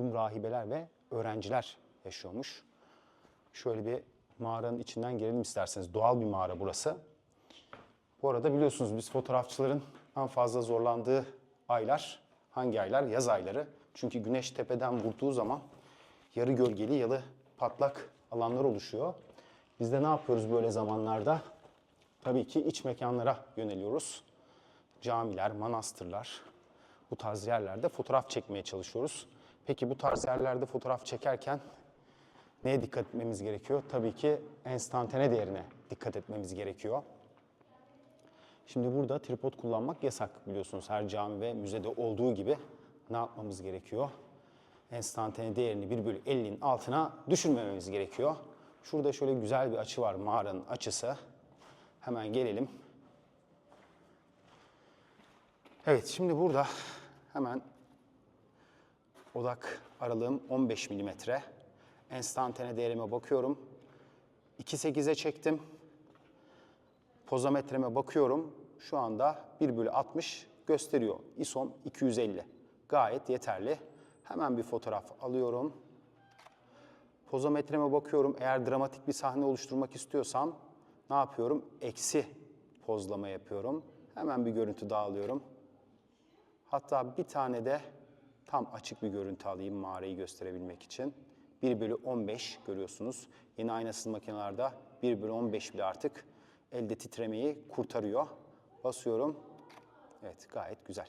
Rum rahibeler ve öğrenciler yaşıyormuş. Şöyle bir mağaranın içinden girelim isterseniz. Doğal bir mağara burası. Bu arada biliyorsunuz biz fotoğrafçıların en fazla zorlandığı aylar hangi aylar? Yaz ayları. Çünkü güneş tepeden vurduğu zaman yarı gölgeli yalı patlak alanlar oluşuyor. Biz de ne yapıyoruz böyle zamanlarda? Tabii ki iç mekanlara yöneliyoruz. Camiler, manastırlar, bu tarz yerlerde fotoğraf çekmeye çalışıyoruz. Peki bu tarz yerlerde fotoğraf çekerken neye dikkat etmemiz gerekiyor? Tabii ki enstantane değerine dikkat etmemiz gerekiyor. Şimdi burada tripod kullanmak yasak biliyorsunuz her cami ve müzede olduğu gibi ne yapmamız gerekiyor? Enstantane değerini 1 bölü 50'nin altına düşürmememiz gerekiyor. Şurada şöyle güzel bir açı var mağaranın açısı. Hemen gelelim. Evet şimdi burada hemen odak aralığım 15 milimetre. Enstantane değerime bakıyorum. 2.8'e çektim. Pozometreme bakıyorum. Şu anda 1 bölü 60 gösteriyor. ISO'm 250. Gayet yeterli. Hemen bir fotoğraf alıyorum. Pozometreme bakıyorum. Eğer dramatik bir sahne oluşturmak istiyorsam ne yapıyorum? Eksi pozlama yapıyorum. Hemen bir görüntü daha alıyorum. Hatta bir tane de tam açık bir görüntü alayım mağarayı gösterebilmek için. 1 bölü 15 görüyorsunuz. Yeni aynasız makinelerde 1 bölü 15 bile artık elde titremeyi kurtarıyor. Basıyorum. Evet gayet güzel.